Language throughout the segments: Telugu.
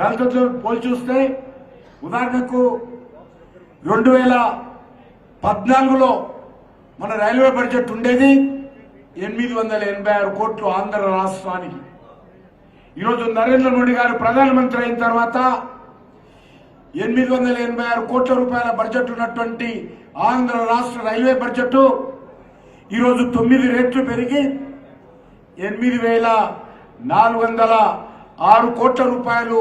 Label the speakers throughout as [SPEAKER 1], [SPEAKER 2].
[SPEAKER 1] గతంతో పోల్చి చూస్తే ఉదాహరణకు రెండు వేల పద్నాలుగులో మన రైల్వే బడ్జెట్ ఉండేది ఎనిమిది వందల ఎనభై ఆరు కోట్లు ఆంధ్ర రాష్ట్రానికి. ఈరోజు నరేంద్ర మోడీ గారు ప్రధానమంత్రి అయిన తర్వాత ఎనిమిది వందల ఎనభై ఆరు కోట్ల రూపాయల బడ్జెట్ ఉన్నటువంటి ఆంధ్ర రాష్ట్ర రైల్వే బడ్జెట్ ఈరోజు తొమ్మిది రేట్లు పెరిగి ఎనిమిది వేల నాలుగు వందల ఆరు కోట్ల రూపాయలు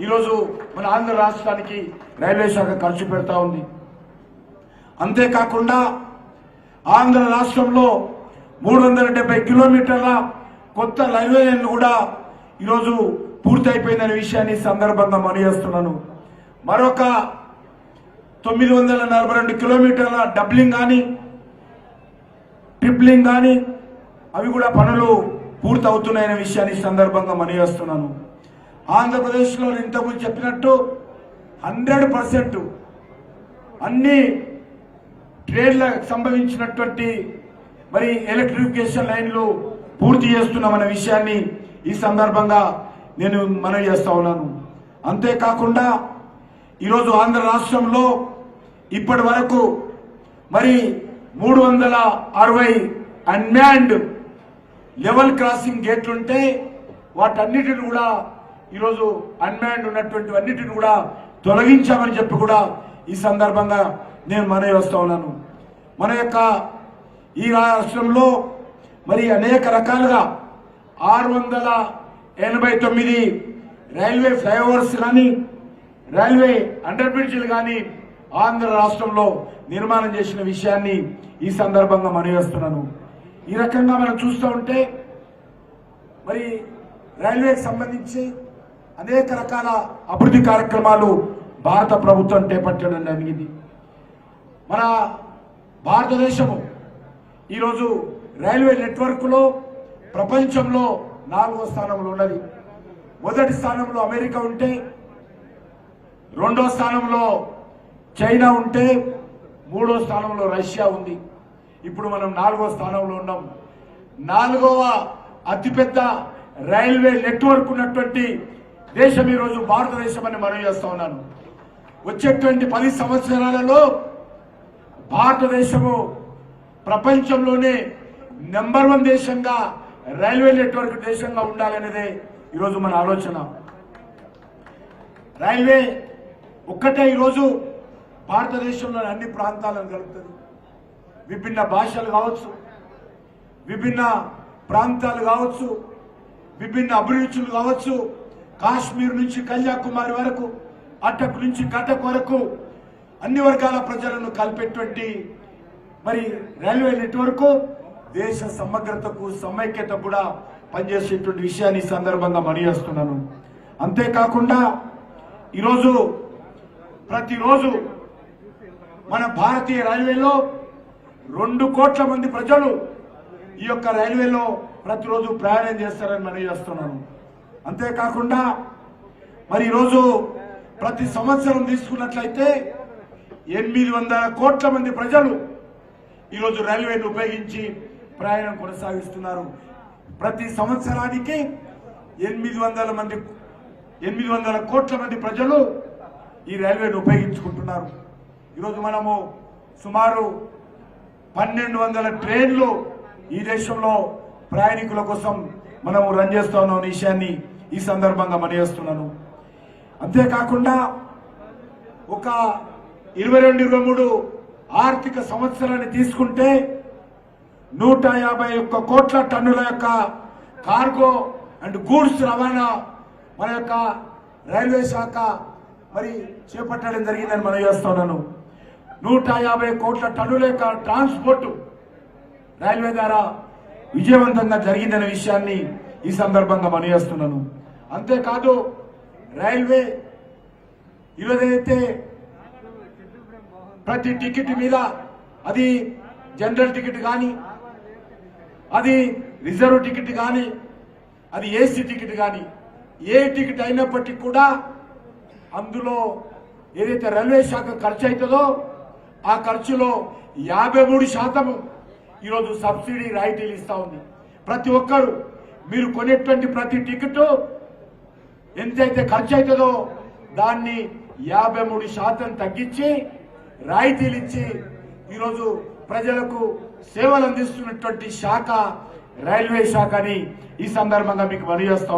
[SPEAKER 1] ఈరోజు మన ఆంధ్ర రాష్ట్రానికి రైల్వే శాఖ ఖర్చు పెడతా ఉంది. అంతేకాకుండా ఆంధ్ర రాష్ట్రంలో మూడు వందల డెబ్బై కిలోమీటర్ల కొత్త రైల్వే లైన్లు కూడా ఈరోజు పూర్తయిపోయిందనే విషయాన్ని సందర్భంగా మనియేస్తున్నాను మరొక తొమ్మిది వందల నలభై రెండు కిలోమీటర్ల డబ్లింగ్ కానీ ట్రిప్లింగ్ కానీ అవి కూడా పనులు పూర్తవుతున్నాయనే విషయాన్ని ఈ సందర్భంగా మనయేస్తున్నాను ఆంధ్రప్రదేశ్లో ఇంతకుముందు చెప్పినట్టు హండ్రెడ్ పర్సెంట్ అన్ని ట్రేడ్లకు సంభవించినటువంటి మరి ఎలక్ట్రిఫికేషన్ లైన్లు పూర్తి చేస్తున్నామనే విషయాన్ని ఈ సందర్భంగా నేను మనవి చేస్తా ఉన్నాను. అంతేకాకుండా ఈరోజు ఆంధ్ర రాష్ట్రంలో ఇప్పటి వరకు మరి మూడు వందల అరవై అన్మ్యాన్డ్ లెవెల్ క్రాసింగ్ గేట్లుంటే వాటన్నిటిని కూడా ఈరోజు అన్మ్యాన్డ్ ఉన్నటువంటి అన్నిటిని కూడా తొలగించామని చెప్పి కూడా ఈ సందర్భంగా నేను మనవి వస్తా ఉన్నాను. మన యొక్క ఈ రాష్ట్రంలో మరి అనేక రకాలుగా ఆరు వందల ఎనభై తొమ్మిది రైల్వే ఫ్లైఓవర్స్ కానీ రైల్వే అండర్ బ్రిడ్జ్లు కానీ ఆంధ్ర రాష్ట్రంలో నిర్మాణం చేసిన విషయాన్ని ఈ సందర్భంగా మనవేస్తున్నాను ఈ రకంగా మనం చూస్తూ ఉంటే మరి రైల్వేకి సంబంధించి అనేక రకాల అభివృద్ధి కార్యక్రమాలు భారత ప్రభుత్వం చేపట్టడం జరిగింది. మన భారతదేశము ఈరోజు రైల్వే నెట్వర్క్లో ప్రపంచంలో నాలుగో స్థానంలో ఉన్నది. మొదటి స్థానంలో అమెరికా ఉంటే రెండో స్థానంలో చైనా ఉంటే మూడో స్థానంలో రష్యా ఉంది. ఇప్పుడు మనం నాలుగో స్థానంలో ఉన్నాం. నాలుగవ అతిపెద్ద రైల్వే నెట్వర్క్ ఉన్నటువంటి దేశం ఈరోజు భారతదేశం అని మనం చేస్తా ఉన్నాను. వచ్చేటువంటి పది సంవత్సరాలలో భారతదేశము ప్రపంచంలోనే నెంబర్ వన్ దేశంగా రైల్వే నెట్వర్క్ దేశంగా ఉండాలనేదే ఈరోజు మన ఆలోచన. రైల్వే ఒక్కటే ఈరోజు భారతదేశంలోని అన్ని ప్రాంతాలను కలుపుతుంది. విభిన్న భాషలు కావచ్చు విభిన్న ప్రాంతాలు కావచ్చు విభిన్న అభిరుచులు కావచ్చు కాశ్మీర్ నుంచి కన్యాకుమారి వరకు అటక్ నుంచి కటక్ వరకు అన్ని వర్గాల ప్రజలను కలిపేటువంటి మరి రైల్వే నెట్వర్క్ దేశ సమగ్రతకు సమైక్యత కూడా పనిచేసేటువంటి విషయాన్ని ఈ సందర్భంగా మనియేస్తున్నాను అంతేకాకుండా ఈరోజు ప్రతిరోజు మన భారతీయ రైల్వేలో రెండు కోట్ల మంది ప్రజలు ఈ యొక్క రైల్వేలో ప్రతిరోజు ప్రయాణం చేస్తారని మనం చేస్తున్నాను. అంతేకాకుండా మరి ఈరోజు ప్రతి సంవత్సరం తీసుకున్నట్లయితే ఎనిమిది వందల కోట్ల మంది ప్రజలు ఈరోజు రైల్వేని ఉపయోగించి ప్రయాణం కొనసాగిస్తున్నారు. ప్రతి సంవత్సరానికి ఎనిమిది వందల మంది ఎనిమిది వందల కోట్ల మంది ప్రజలు ఈ రైల్వేని ఉపయోగించుకుంటున్నారు. ఈరోజు మనము సుమారు పన్నెండు వందల ట్రైన్లు ఈ దేశంలో ప్రయాణికుల కోసం మనము రన్ చేస్తా ఉన్నాం అనే విషయాన్ని ఈ సందర్భంగా మనయేస్తున్నాను అంతేకాకుండా ఒక ఇరవై రెండు ఇరవై మూడు ఆర్థిక సంవత్సరాన్ని తీసుకుంటే నూట యాభై ఒక్క కోట్ల టన్నుల యొక్క కార్గో అండ్ గూడ్స్ రవాణా మన యొక్క రైల్వే శాఖ మరి చేపట్టడం జరిగిందని మనం చేస్తున్నాను నూట యాభై కోట్ల టన్నుల యొక్క ట్రాన్స్పోర్ట్ రైల్వే ద్వారా విజయవంతంగా జరిగిందనే విషయాన్ని ఈ సందర్భంగా మనం చేస్తున్నాను. అంతేకాదు రైల్వే ఈరోజైతే ప్రతి టికెట్ మీద అది జనరల్ టికెట్ కానీ అది రిజర్వ్ టికెట్ కానీ అది ఏసీ టికెట్ కానీ ఏ టికెట్ అయినప్పటికీ కూడా అందులో ఏదైతే రైల్వే శాఖ ఖర్చు అవుతుందో ఆ ఖర్చులో యాభై మూడు శాతము ఈరోజు సబ్సిడీ రాయితీలు ఇస్తా ఉంది. ప్రతి ఒక్కరు మీరు కొనేటువంటి ప్రతి టికెట్ ఎంతైతే ఖర్చు అవుతుందో దాన్ని యాభై మూడు శాతం తగ్గించి రాయితీలు ఇచ్చి ఈరోజు ప్రజలకు సేవలు అందిస్తున్నటువంటి శాఖ రైల్వే శాఖ అని ఈ సందర్భంగా మీకు మనవి చేస్తా